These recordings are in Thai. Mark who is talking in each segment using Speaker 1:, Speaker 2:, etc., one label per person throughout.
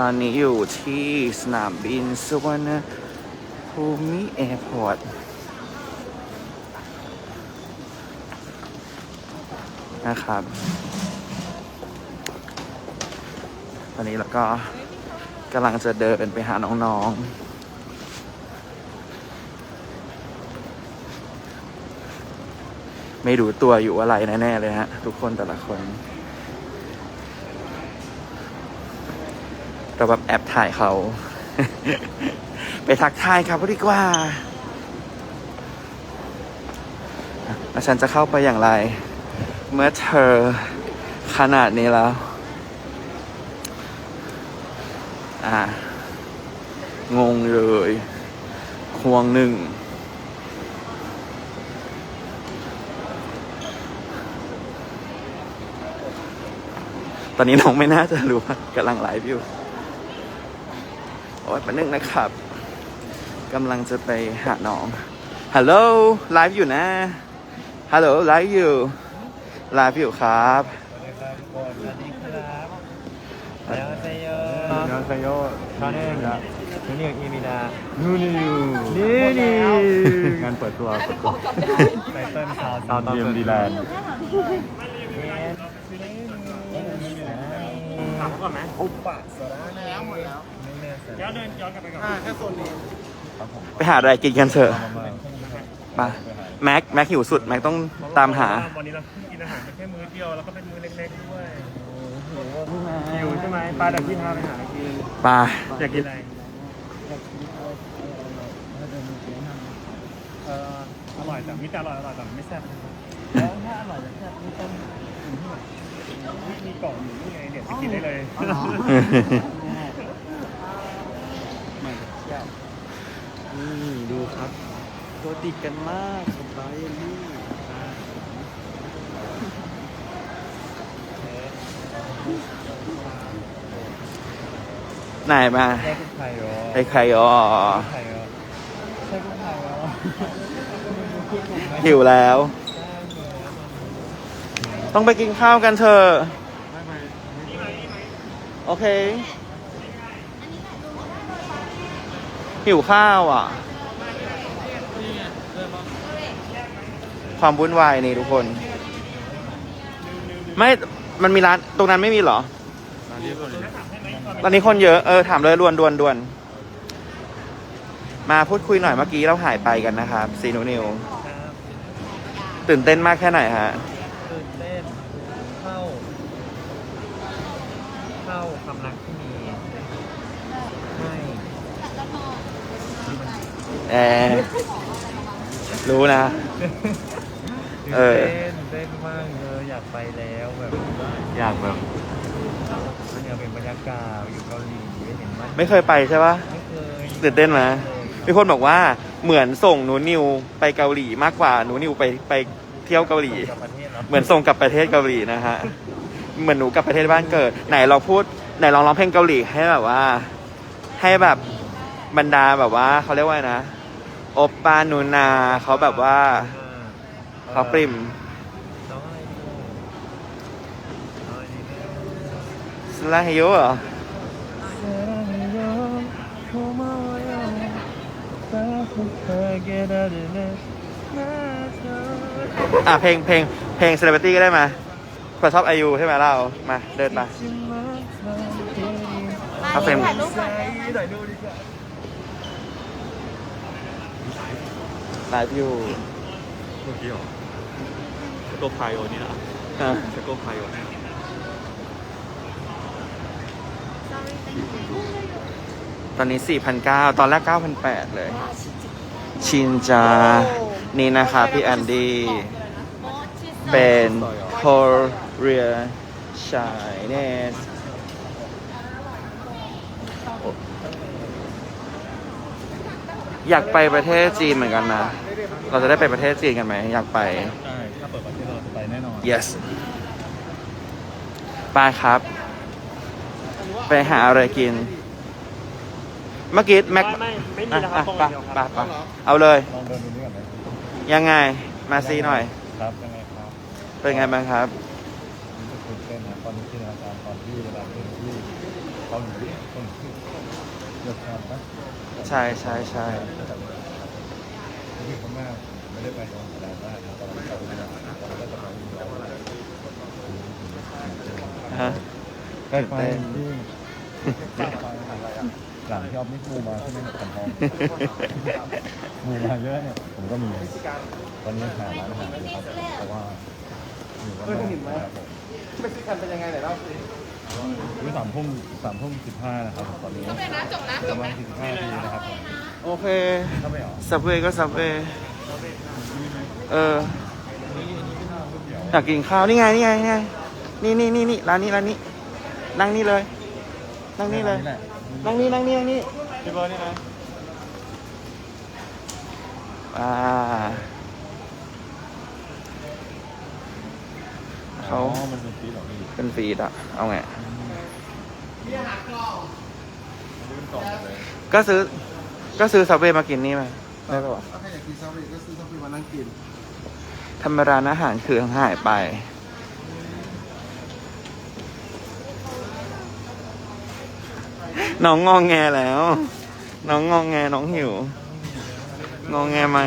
Speaker 1: ตอนนี้อยู่ที่สนามบินสุวรรณภูมิแอร์พอร์ตนะครับ ตอนนี้เราก็กำลังจะเดินไปหาน้องๆไม่รู้ตัวอยู่อะไรแน่ ๆ เลยฮะ ทุกคนแต่ละคน เราแบบแอบถ่ายเขา ไปทักทายครับดีกว่า แล้วฉันจะเข้าไปอย่างไร เมื่อเธอขนาดนี้แล้ว อ่างงเลยควงหนึ่งตอนนี้น้องไม่น่าจะรู้ว่ากำลังไลฟ์อยู่ โอ้ยป๊บนึงนะครับกำลังจะไปหาน้องฮัลโหลไลฟ์อยู่นะฮัลโหลไลฟ์อยู่ไลฟ์อยู่ครับ
Speaker 2: สวัสดีครับ안녕하세요
Speaker 3: 안녕하세요
Speaker 2: 저는뉴욕입니다
Speaker 3: 뉴뉴
Speaker 2: 뉴뉴
Speaker 3: งานเปิดตัวเปิดตัว
Speaker 2: ไตเติ้ลสาวสาว
Speaker 3: ตอนเปิดดีแลนด์
Speaker 2: ถามก่อนไหมอุปปะสาระแล้วหมดีแล้ว ย้อนเดินย้อนกลับไปก่อนแค่โซนนี้
Speaker 1: ไปหาอะไรกินกันเถอะไปแม็กแม็กหิวสุด แม็กต้องตามหา
Speaker 2: วันนี้เราเพิ่งกินอาหารไปแค่มื้อเดียวแล้วก็เป็นมื้อเล็กๆด้วยหิวใช่ไหมปลาเดี๋ยวพี่พาไปหาอะไรกิน
Speaker 1: ไป
Speaker 2: อยากกินอะไรเอออร่อยแต่มีแต่อร่อยอร่อยแต่ไม่แซ่บแล้วถ้าอร่อยจะแซ่บนี่ต้องมีกล่องอยู่นี่ไงเดี๋ยวไปกินได้เลย
Speaker 1: นี่ดูครับ ตัวติดกันมากสบายนี่ไหนมา
Speaker 2: ใช่กุ๊กไข่เหรอ
Speaker 1: ไปใครอ๋อ
Speaker 2: ไข่เหรอใช่กุ๊กไข่เหรอ
Speaker 1: หิวแล้ว ต้องไปกินข้าวกันเถอะโอเค หิวข้าวอะ ความวุ่นวายนี่ทุกคน ไม่มันมีร้านตรงนั้นไม่มีเหรอตอนนี้คนเยอะเออถามเลยด่วนด่วนด่วนมาพูดคุยหน่อยเมื่อกี้เราหายไปกันนะครับซีนูนิว
Speaker 2: ครับ
Speaker 1: ตื่นเต้นมากแค่ไหนฮะ
Speaker 2: ตื่นเต้นเข้า เข้าความรักที่มีให้
Speaker 1: แอร์รู้นะ เออ
Speaker 2: ตื่นเต้นมากเลยอยากไปแล้วแบบ
Speaker 3: อยากแบบ
Speaker 2: มันอยากเป็นบรรยากาศอยู่เกาหลีเห็นมัน
Speaker 1: ไม่เคยไปใช่ปะ
Speaker 2: ไม่เคย
Speaker 1: ตื่นเต้นไหม มีคนบอกว่าเหมือนส่งหนูนิวไปเกาหลีมากกว่าหนูนิวไปไปเที่ยวเกาหลี
Speaker 2: กับประเทศเนาะ
Speaker 1: เหมือนส่งกลับประเทศเกาหลีนะฮะ เหมือนหนูกลับประเทศบ้านเกิด ไหนลองพูดไหนลองร้องเพลงเกาหลีให้แบบว่า ให้แบบบรรดาแบบว่าเขาเรียกว่าไงนะโอปปานูนาเขาแบบว่า เขาปริม
Speaker 2: น้องอะไรดีน้องอะไรดีเนี่ย
Speaker 1: สลาเฮโยเหรออะเพลงเพลงเพลงเซเลบริตี้ก็ได้มาเผื่อชอบไอยูใช่ไหมเรา มาเดินมาเอาเฟรม
Speaker 4: ถ่ายรูปก่อนได้ไหม
Speaker 2: ถ่ายรูปดีกว่า
Speaker 1: ไลฟ์อยู่
Speaker 3: เมื่อกี้เหรอส โกไพโอนี่นะ
Speaker 1: อะ
Speaker 3: สโกไพโอเนี่ย
Speaker 4: Sorry thank you
Speaker 1: ตอนนี้ 4,900 ตอนแรก 9,800 เลย ชินจา นี่นะครับพี่แอนดี้ เป็น Korea Chinese อยากไปประเทศจีนเหมือนกันนะ เราจะได้ไปประเทศจีนกันไหม อยากไป
Speaker 3: ใช่ถ้าเปิดประเทศเราจะไปแน่นอน
Speaker 1: yes ไปครับ ไปหาอะไรกิน เมื่อกี้แม็ก
Speaker 2: ไม่ไม่ไม่มีนะครับ
Speaker 1: อะ
Speaker 2: ตรง
Speaker 1: ไป
Speaker 2: เดียวค
Speaker 1: ไป
Speaker 2: รับ
Speaker 1: ไปเอาเลย
Speaker 3: ลองเดินดูนี่ก่อนไหม
Speaker 1: ยังไง มาซีหน่อย
Speaker 3: ครับยังไงครับ
Speaker 1: เป็นไงบ้างครับ
Speaker 3: สตื่นเต้นนะตอนนี้จินตนาการตอนที่เวลาเป็นที่เกาหลีคนที่เลือกทานปะ
Speaker 1: ใช่ใช่ใช่
Speaker 3: ที่พม่าไม่ได้ไปตอนแสดงได้นะตอนนั้นเราไปนะตอนนั้นก็จะไปอยู่แล้ว
Speaker 1: ฮะ
Speaker 3: ได้ไปที่หลังที่ออฟมิสมูมาใช่ไหมขันทองมูมาเยอะเนี่ยผมก็มีตอนนี้หาร้านอาหารอยู่ครับเพราะว่าอยู่ว่าเห็นไหมครับผม
Speaker 1: เม็กซิกันเป็นยังไงไหนเล่าสิ
Speaker 3: นี่สามทุ่มสามทุ่มสิบห้านะครับตอนนี้ประมาณสี่สิบห้านาทีนะครับ
Speaker 1: โอเค
Speaker 3: ถ้าไม่ออก
Speaker 1: สับเวก็สับเวเอออยากกินข้าวนี่ไงนี่ไงนี่ไง นี่นี่นี่นี่ร้านนี้ร้านนี้ นั่งนี่เลย นั่งนี่เลย
Speaker 3: แหละ
Speaker 1: นั่งนี่นั่งนี่นั่งนี่
Speaker 3: พี่เบิร์ดนี่นะ
Speaker 1: อ่าเขา
Speaker 3: อ๋อมันเป็นฟีดเหรอพี่
Speaker 1: เป็นฟีดอะเอาไง
Speaker 3: รุ่นกล่องเลย
Speaker 1: ก็ซื้อ ก็ซื้อสับเวมากินนี่มาได้ปะวะ
Speaker 5: ถ้าใครอยากกินซาเวก็ซื้อซาเวมานั่งกิน
Speaker 1: ทำร้านอาหารคือหายไป น้องงองแงแล้ว น้องงองแงน้องหิว งองแงไหม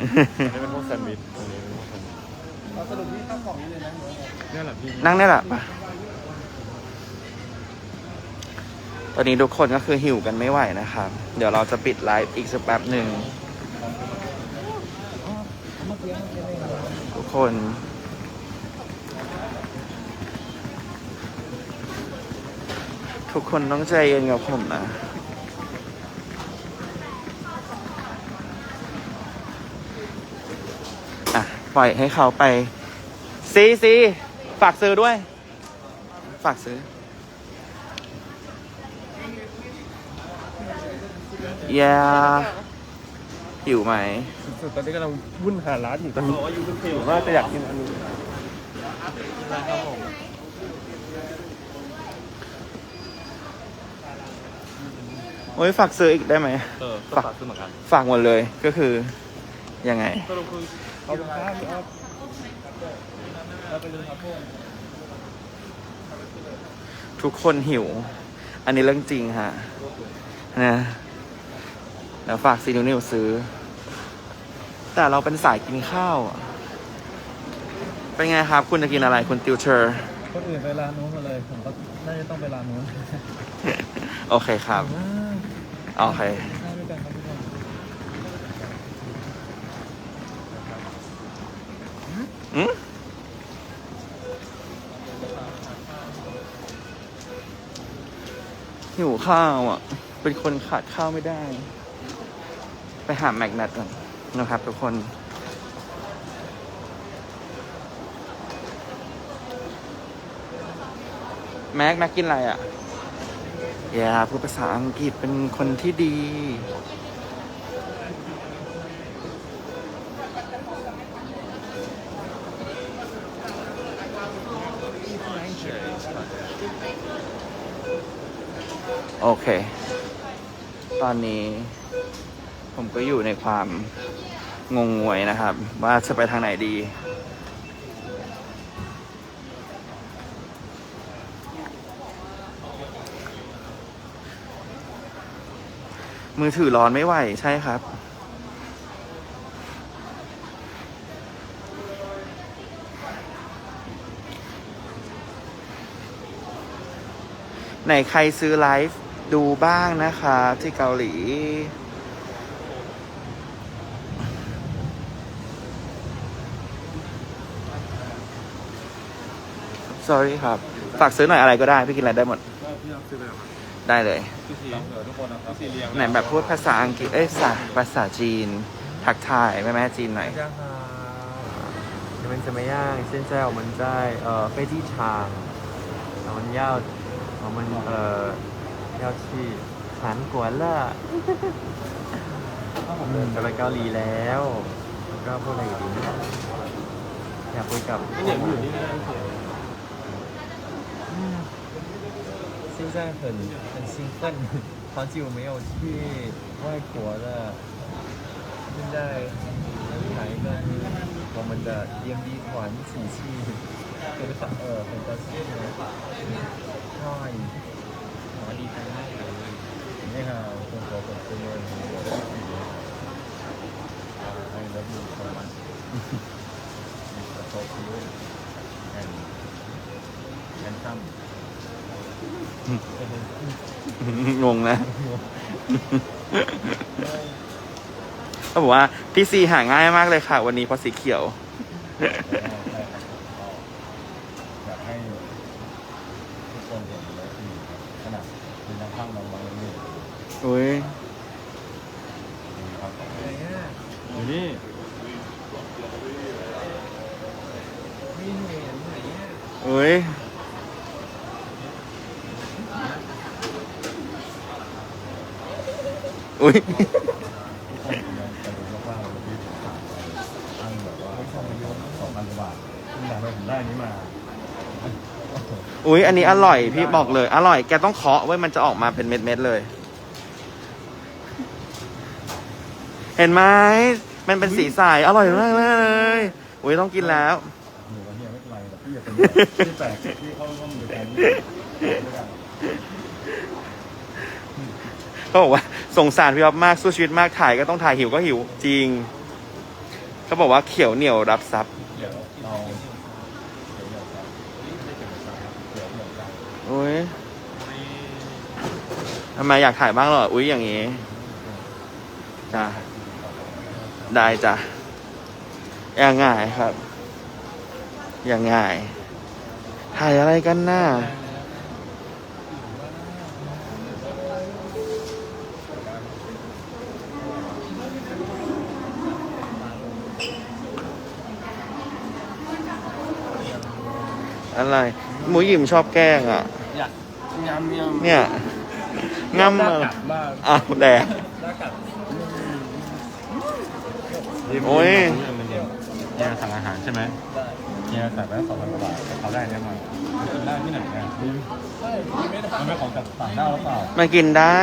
Speaker 3: อันนี้เป็นพวกแซนด์วิชอันนี้เป็นพวกแซนด์วิช
Speaker 5: เราสรุปที่ข้าวของนี่เลยนะ
Speaker 3: เนี่ยแหละพี่
Speaker 1: นั่งได้ละปะตอนนี้ทุกคนก็คือหิวกันไม่ไหวนะครับ เดี๋ยวเราจะปิดไลฟ์อีกสักแป๊บหนึ่งทุกคน ทุกคนต้องใจเย็นกับผมนะ อะ ปล่อยให้เขาไป ซีซี ฝากซื้อด้วย ฝากซื้อยาหิวไหม
Speaker 2: สุดตอนนี้กำลังวุ่นหาร้านอยู่ตอนนี้ผมว่าจะอยากกินอันนี้
Speaker 1: โอ้ยฝากซื้ออีกได้ไหม
Speaker 3: เออก็ฝากซื้อเหมือนกัน
Speaker 1: ฝากหมดเลยก็คือยังไง
Speaker 2: สรุปคือเอาเป็นข้าวหรือเอาเอาไปเลยครับพวก
Speaker 1: ทุกคนหิว อันนี้เรื่องจริงฮะนะแล้วฝากซีนิวนิวซื้อ แต่เราเป็นสายกินข้าวอะเป็นไงครับ คุณจะกินอะไรคุณติวเชอร์
Speaker 3: คนอื่นไปร้านนู้นมาเลย ผมก็น่าจะต้องไปร้านนู้น
Speaker 1: โอเคครับ โอเฮ้
Speaker 3: ยกันครับทุกคน
Speaker 1: อืมหิวข้าวอะ เป็นคนขาดข้าวไม่ได้ ไปหาแมกนัตก่อนนะครับทุกคน แม็กแม็กกินอะไรอะ อย่าพูดภาษาอังกฤษเป็นคนที่ดี โอเค ตอนนี้ผมก็อยู่ในความงงงวยนะครับ ว่าจะไปทางไหนดี มือถือร้อนไม่ไหว ใช่ครับ ไหนใครซื้อไลฟ์ดูบ้างนะคะที่เกาหลี sorry ครับ ฝากซื้อหน่อยอะไรก็ได้ พี่กินอะไรได้หมด
Speaker 3: พี่เอาซื้อไปแล้ว
Speaker 1: ได้เลย
Speaker 3: พี่สีเอะครับ พี่สีเลี้ยง
Speaker 1: ไหนแบบพูดภาษาอังกฤษ เอ้ยภาษาภาษาจีน ทักทายแม่แม่จีนหน่อย
Speaker 6: 大家好，你们怎么样？现在我们在呃飞机场，我们要我们呃要去韩国了，อืมจะไปเกาหลีแล้วแล้วก็พูดอะไรอีกดีเนี่ยอยากคุยกับ 现在很很兴奋 好久没有去外国了现在来一个我们的 DMB 团体去
Speaker 3: 这个大二很高兴嗨
Speaker 1: งงนะเขาบอกว่าพี่ซีหาง่ายมากเลยค่ะ วันนี้เพราะสีเขียว
Speaker 3: อยากให้ทุกคนเห็นเลยที่ขนาดเป็นนักข้างน้องบางนี่
Speaker 1: อุ้ย
Speaker 3: ครับอยู่นี่
Speaker 1: อุ้ยอุ้ย
Speaker 3: ทุกคนจะรู้ว่าเราที่ผ่านไปตั้งแบบว่าสองพันสองพันกว่าบาทซึ่งทำให้ผมได้ อันนี้มา
Speaker 1: อุ้ยอันนี้อร่อยพี่บอกเลย อร่อย แกต้องเคาะไว้มันจะออกมาเป็นเม็ดๆเลย เห็นไหมมันเป็นสีใสอร่อยมากเลยอุ้ยต้องกินแล้ว
Speaker 3: หนูว่าเนี่ยไม่เป็นไรแต่พี่อย่าเป็นที่แปลกที่เข้าร่วมในการนี้
Speaker 1: เขาบอกว่า สงสารพี่อ๊อฟมากสู้ชีวิตมากถ่ายก็ต้องถ่ายหิวก็หิวจริงเขาบอกว่าเขียวเหนียวรับซับ
Speaker 3: เดี๋ยวเราเดี๋ยวเดี๋ยวครับเดี๋ยวเดี๋ยวครับ
Speaker 1: อุ้ยทำไมอยากถ่ายบ้างเหรอ อุ้ยอย่างงี้จ้ะได้จ้ะยังไงครับยังไงถ่ายอะไรกันน่า อะไร หมูหยิมชอบแกล้งอะ
Speaker 5: ยำยำ
Speaker 1: เนี่ยง่ำมาอ้าวแดกโอ้ย
Speaker 3: เนี่ยสั่งอาหารใช่ไหมเนี่ยสั่งไปแล้วสองพันกว่าบาทแต่เขาได้เนี่ยมามันกินได้ที่ไหนเนี่ยมันเป็นของจากต่างด้าวหรือเปล่า
Speaker 1: มันกินได้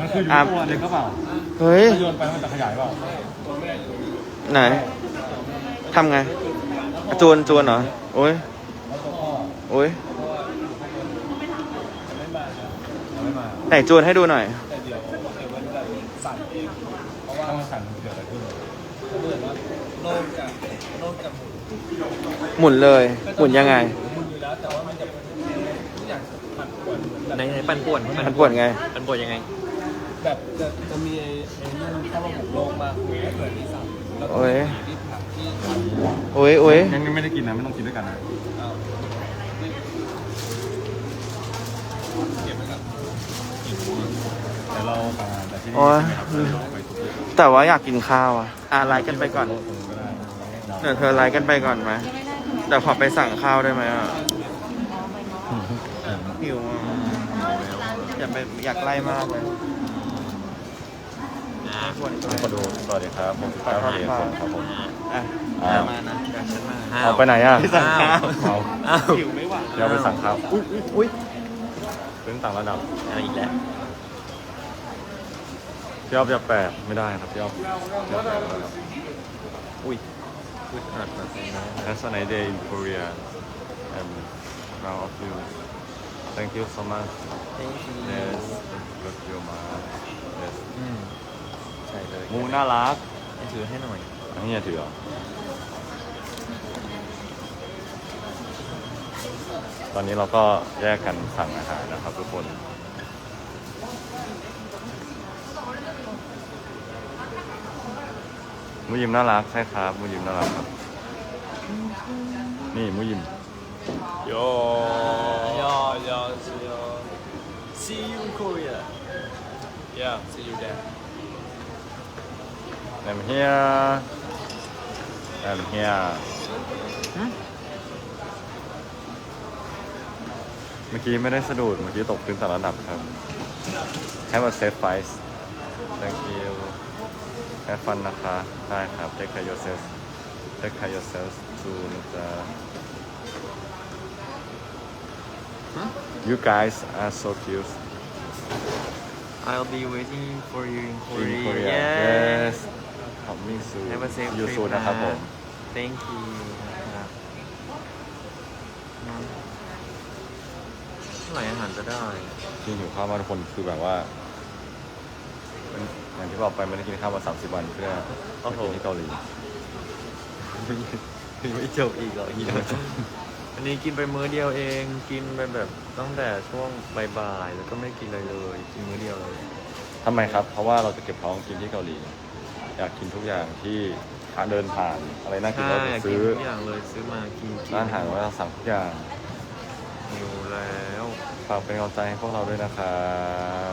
Speaker 3: มันคืออยู่
Speaker 1: อะ
Speaker 3: ตัวเด็กก็เปล่า
Speaker 1: เฮ้ย
Speaker 3: ถ้าโยนไปมันจะขยายเปล่า
Speaker 1: ไหนทำไงจวนจวนเหรอโอ้ย
Speaker 3: แล้วตัวพ่อ
Speaker 1: โอ้ย
Speaker 3: ไม่มา
Speaker 1: ไหนจวนให้ดูหน่อย
Speaker 3: ถ้ามันสั่นเกิดอะไรขึ้น
Speaker 5: โลกจากโลกจากหมู
Speaker 1: หมุนเลย หมุนยังไง
Speaker 5: หมุนอยู่แล้วแต่ว่ามันจะทุกอย่างผัดปวนเหมือนแบบ
Speaker 6: ในในปั่นป่วน
Speaker 1: มันปวดไง
Speaker 6: ปั่นป่วนยังไง
Speaker 5: แบบจะจะมีไอ้ไอ้นี่เข้ามาบุกโลกมากถ้าเกิดที่สั่งแล้วก็
Speaker 1: โอ้ย
Speaker 5: ที่ผักที่
Speaker 1: โอ้ยโอ้ย
Speaker 3: งั้นไม่ได้กินนะไม่ต้องกินด้วยกันนะ
Speaker 5: เอาเก็บไว้ก่อน
Speaker 3: เดี๋ยวเราสั่งอาหารจากที่นี่
Speaker 1: โอ้ย
Speaker 3: ใช่ไหมครับเดี๋ยวเราไปทุกที่
Speaker 1: แต่ว่าอยากกินข้าวอะอะไลน์กันไปก่อน
Speaker 3: ก็ได้
Speaker 1: เดี๋ยวเธอไลน์กันไปก่อนไหมเดี๋ยวขอไปสั่งข้าวได้ไหมอะหิวอะอยากไปอยากไล่มากเลยไม่ควร
Speaker 3: ขอดูสวัสดีครับผมเจ้าเฮียคนครับผม
Speaker 1: อะ
Speaker 3: อ้าว
Speaker 1: มานะเดี๋ยวฉันมา
Speaker 3: เอาไปไหนอะ
Speaker 1: ไปสั่งข้าว
Speaker 3: เอา
Speaker 6: อ้าว
Speaker 1: หิวไม่ไหว
Speaker 3: เดี๋ยวไปสั่งข้าวอุ้ย
Speaker 1: อุ้ย
Speaker 3: เป็นต่างระดับ
Speaker 6: อะไรอีกแล้ว
Speaker 3: พี่อ๊อฟจะแปดไม่ได้ครับพี่อ๊อฟจะแปดระดับ
Speaker 6: อุ้ยพูดอัดแบบนี้นะ
Speaker 3: That's a nice day in Korea I'm proud of you Thank you so much Yes love you much Yes
Speaker 6: อืมใช่เลย
Speaker 3: มูน่ารัก
Speaker 6: ให้ถือให้หน่อย
Speaker 3: อันนี้ถือเหรอ ตอนนี้เราก็แยกกันสั่งอาหารนะครับทุกคนมูยิมน่ารักใช่ครับมูยิมน่ารักครับ นี่มูยิมโย
Speaker 5: ยอยอ
Speaker 6: See you Korea
Speaker 5: yeah see you there
Speaker 3: I'm here I'm here เมื่อกี้ไม่ได้สะดุด เมื่อกี้ตกพื้นแต่ระดับครับ Have a safe flight Thank you Have fun นะคะ ได้ครับ Take care yourself Take care yourself too นะจ๊ะ You guys are so cute
Speaker 6: I'll be waiting for you in
Speaker 3: in
Speaker 6: Korea
Speaker 3: Korea
Speaker 6: Yes
Speaker 3: Yes Coming soon
Speaker 6: Have a safe
Speaker 3: You
Speaker 6: trip
Speaker 3: soon นะครับ
Speaker 6: นะ
Speaker 3: ผม
Speaker 6: Thank you นะครับ หลายอาหารก็ได้
Speaker 3: กินหิวข้าวมากทุกคนคือแบบว่าอย่างที่บอกไปไม่ได้กินข้าวมา30วันเพื่อ
Speaker 6: โอ้โห
Speaker 3: มากินที่เกาหลี
Speaker 6: ไม่จบอีกเหรอเฮียอันนี้กินไปมื้อเดียวเอง กินไปแบบตั้งแต่ช่วงบ่ายๆแล้วก็ไม่กินอะไรเลย กินมื้อเดียวเลย
Speaker 3: ทำไมครับ เพราะว่าเราจะเก็บท้องกินที่เกาหลี อยากกินทุกอย่างที่ทางเดินผ่านอะไรน่ากิน
Speaker 6: ใช่
Speaker 3: เรา
Speaker 6: อยากกิน
Speaker 3: ซื้อ
Speaker 6: ทุกอย่างเลยซื้อมากินกิน
Speaker 3: ร้านอาหารว่าเราสั่งทุกอย่าง
Speaker 6: หิวแล้ว
Speaker 3: ฝากเป็นกำลังใจให้พวกเราด้วยนะครับ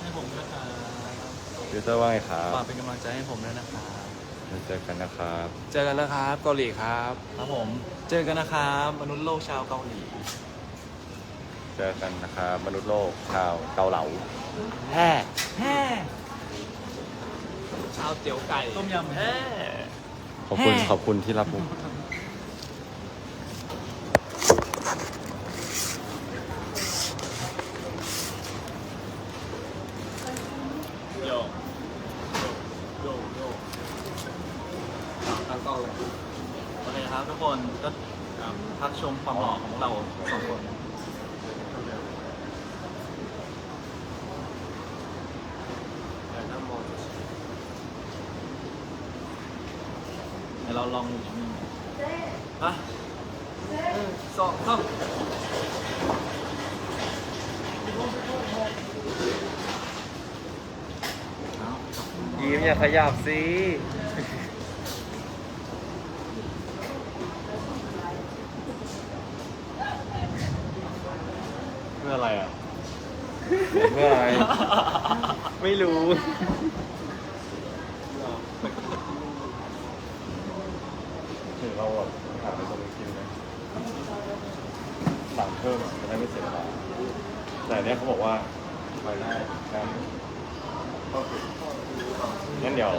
Speaker 5: ให้ผมด้วยครับ
Speaker 3: ฟิวเตอร์ว่าไงครับ
Speaker 5: ฝากเป็นกำลังใจให้ผมด้วยนะครับ
Speaker 3: เดี๋ยวเจอกันนะครับ
Speaker 5: เจอกันนะครับเกาหลีครับครับผม เจอกันนะครับมนุษย์โลกชาวเกาหลี
Speaker 3: เจอกันนะครับมนุษย์โลกชาวเกาเหลา
Speaker 5: แฮ่แฮ่ชาวเตี๋ยวไก่ต้มยำแฮ่
Speaker 3: ขอบคุณขอบคุณที่รับมุก
Speaker 5: โยโยโย ตั้งกล้องเลยโอเคครับทุกคนก็พักชมความหล่อของเราสองคนเดี๋ยวเราลองดูอีกนิดนึงอะหนึ่งสองสาม
Speaker 6: ยิ้มอย่าขยับสิ
Speaker 3: พื่ออะไรอะ
Speaker 6: เมื่อไหรไม่รู้
Speaker 3: ถึงเราแบบหาไปตรงนี้กินไหมสั่งเพิ่มจะได้ไม่เสียเวลาแต่อันเนี้ยเขาบอกว่าไปได้ครับงั้นเดี๋ยว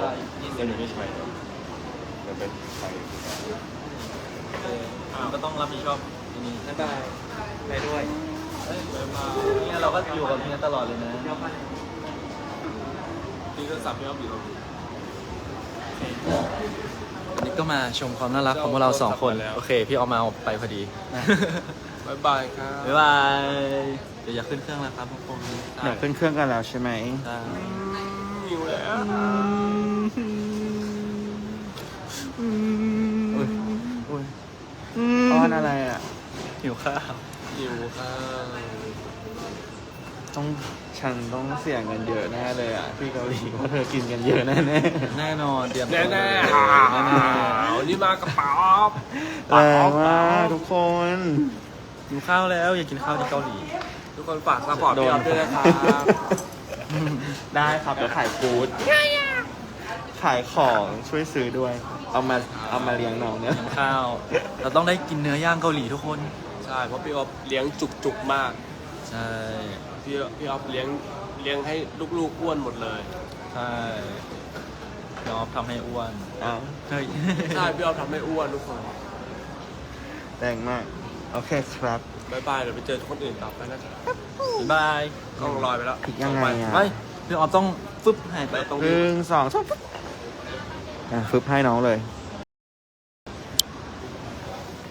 Speaker 3: จะอยู่ที่ชัยเดี๋ยวเป็นไป
Speaker 5: ก็ต้องรับผิดชอบทีนี้
Speaker 6: บ๊ายบายไปด้วย
Speaker 5: เนี่ยเราก็อยู่กับเมียตลอดเลยนะตีโทรศัพท์พี่อ้อมอยู่วันนี้ก็มาชมความน่ารักของพวกเราสองคนโอเค พี่ออกมาเอาไปพอดี
Speaker 2: บ๊ายบายครับ
Speaker 5: บ๊ายบาย เดี๋ยวอยากขึ้นเครื่องแล้วครับทุกคน
Speaker 1: อยากขึ้นเครื่องกันแล้วใช่ไหม
Speaker 5: ใช่
Speaker 2: หิวแล้ว
Speaker 1: อ้อนอะไรอะ
Speaker 5: หิวข้าว
Speaker 2: หิวข้าว
Speaker 1: ต้องฉันต้องเสี่ยงเงินเยอะแน่เลยอะที่เกาหลีเพราะเธอกินกันเยอะแน่
Speaker 5: แน่นอนเตรียม
Speaker 2: แน่แน่
Speaker 5: แน่แน่
Speaker 2: วันนี้มากระเป๋า
Speaker 1: ๆแรงมากทุกคน
Speaker 5: หิวข้าวแล้วอยากกินข้าวที่เกาหลี
Speaker 2: ทุกคนฝากซัพพอร์ตพี่อ้อมด้วยนะครับ
Speaker 1: ได้ครับจะขายฟู้ดขายของช่วยซื้อด้วย เอามาเอามาเลี้ยงน้องเนี่ย
Speaker 5: กินข้าว เราต้องได้กินเนื้อย่างเกาหลีทุกคน
Speaker 2: ใช่เพราะพี่อ๊อฟเลี้ยงจุกจุกๆมาก
Speaker 5: ใช่
Speaker 2: พี่พี่อ๊อฟเลี้ยงเลี้ยงให้ลูกๆอ้วนหมดเลย
Speaker 5: ใช่ยอมทำให้อ้วน
Speaker 1: อ้าว
Speaker 5: เฮ้ย
Speaker 2: ใช่พี่อ๊อฟทำให้อ้วนทุกคน
Speaker 1: แรงมาก โอเคครับ
Speaker 2: บายบายเดี๋ยวไปเจอคนอื่นต่อไปนะครับ
Speaker 5: บ๊ายบาย
Speaker 2: กล้องลอยไปแล้ว
Speaker 1: ผิดยังไงอะ
Speaker 5: ไม่พี่ออฟต้องฟึบหายไปตรง
Speaker 1: ห
Speaker 5: นี้
Speaker 1: นึ่งสองสามฟึ๊บอะฟึบให้น้องเลย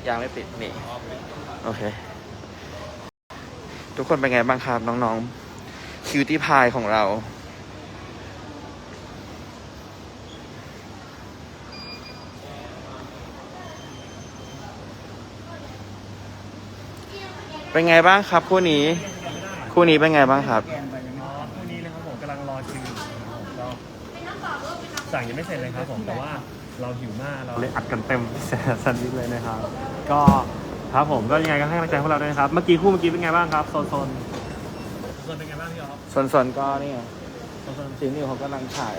Speaker 1: ยังไม่ปิดนี่ โอเค ทุกคนเป็นไงบ้างครับน้องๆคิวตี้พายของเรา เป็นไงบ้างครับคู่นี้ คู่นี้เป็นไงบ้างครับ
Speaker 2: อ๋อพรุ่งนี้นะครับผมกำลังรอคิวอยู่นะครับผมก็สั่งยังไม่เสร็จเลยครับผมแต่ว่าเราหิวมากเรา เลยอัดกันเต็มแซนด์วิชเลยนะครับ ก็ ครับผมก็ยังไงก็ให้กำลังใจพวกเราด้วยนะครับ เมื่อกี้คู่เมื่อกี้เป็นไงบ้างครับโซนโซนโซนเป็นไงบ้างพี่อ๊อฟ
Speaker 1: ส่วนๆก็นี่ไง
Speaker 2: โซนโซน
Speaker 1: ซีนิวเขากำลังถ่าย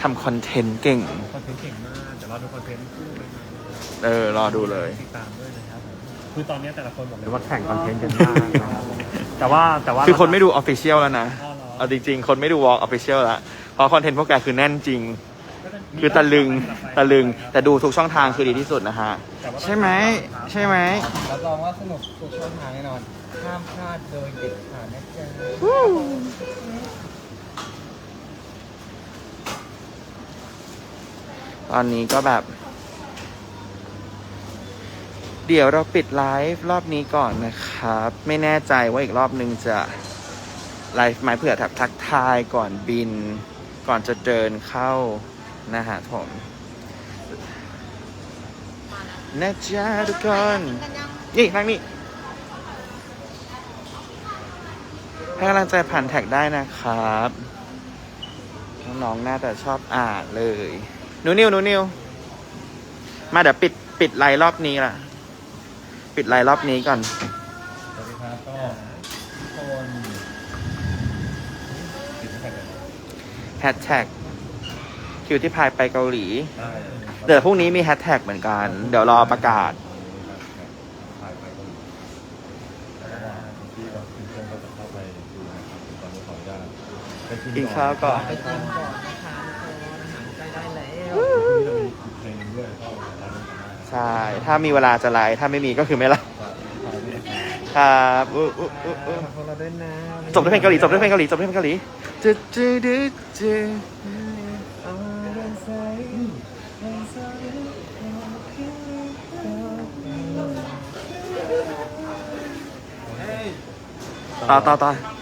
Speaker 1: ทำคอนเทนต์เก่ง
Speaker 2: คอนเทนต์เก่งมากเดี๋ยวรอดูคอนเทนต์คู่เลยนะ
Speaker 1: เออ รอดูเลย
Speaker 2: ติดตามด้วยนะครับผมคือตอนนี้แต่ละคนบอกเลยว่าแข่งคอนเทนต์กันมากนะครับผมแต่ว่าแต่ว่า
Speaker 1: คือคนไม่ดูออฟฟิเชียลแล้วนะ
Speaker 2: อ๋อเหรอ
Speaker 1: เอาจริงๆ คนไม่ดูวอล์กออฟฟิเชียลแล้วเพราะคอนเทนต์พวกแกคือแน่นจริง คือตะลึงตะลึง แต่ดูทุกช่องทางคือดีที่สุดนะฮะ ใช่ไหมใช่ไหม
Speaker 6: รับรองว่าสนุกทุกช่องทางแน่นอน ห้ามพลาดโดยเด็ดขาดนะจ๊ะ
Speaker 1: ตอนนี้ก็แบบ เดี๋ยวเราปิดไลฟ์รอบนี้ก่อนนะครับ ไม่แน่ใจว่าอีกรอบนึงจะไลฟ์ไหมเผื่อทักทักทายก่อนบิน ก่อนจะเดินเข้า นะฮะผมนะจ๊ะทุกคนนี่นั่งนี่ให้กำลังใจผ่านแท็กได้นะครับ น้องๆน่าจะชอบอ่านเลยหนูนิวหนูนิวมาเดี๋ยวปิดปิดไลน์รอบนี้ล่ะ ปิดไลน์รอบนี้ก่อน
Speaker 3: สวัสดีครับก็ทุกคนติดแท็กเลย
Speaker 1: แฮชแท็ก คิวที่พายไปเกาหลี
Speaker 3: ได้
Speaker 1: เดี๋ยวพรุ่งนี้มีแฮชแท็กเหมือนกัน เดี๋ยวรอประกาศ
Speaker 3: ถ่ายไปก็อยู่แล้วก็ที่เราคุณเพื่อนก็จะเข้าไปดูนะครับตอนนี้ขออนุญาตไป
Speaker 1: กินข้าวก่อน
Speaker 6: ไปกินก่อนนะคะทุกคนอาหารใกล้ได้แล้ว
Speaker 3: ที่เรามีเพลงด้วยก็ร้านนั้นกันได้
Speaker 1: ใช่ ถ้ามีเวลาจะไลฟ์ถ้าไม่มีก็คือไม่ไลฟ์
Speaker 3: ฝากด้วยนะครับ
Speaker 1: ครับอุ๊อุ๊อุ๊อุ๊
Speaker 6: ขอบคุณเราด้วยนะ
Speaker 1: จบด้วยเพลงเกาหลีจบด้วยเพลงเกาหลีจบด้วยเพลงเกาหลีจืดจืดจืดจืด ต่อต่อต่อ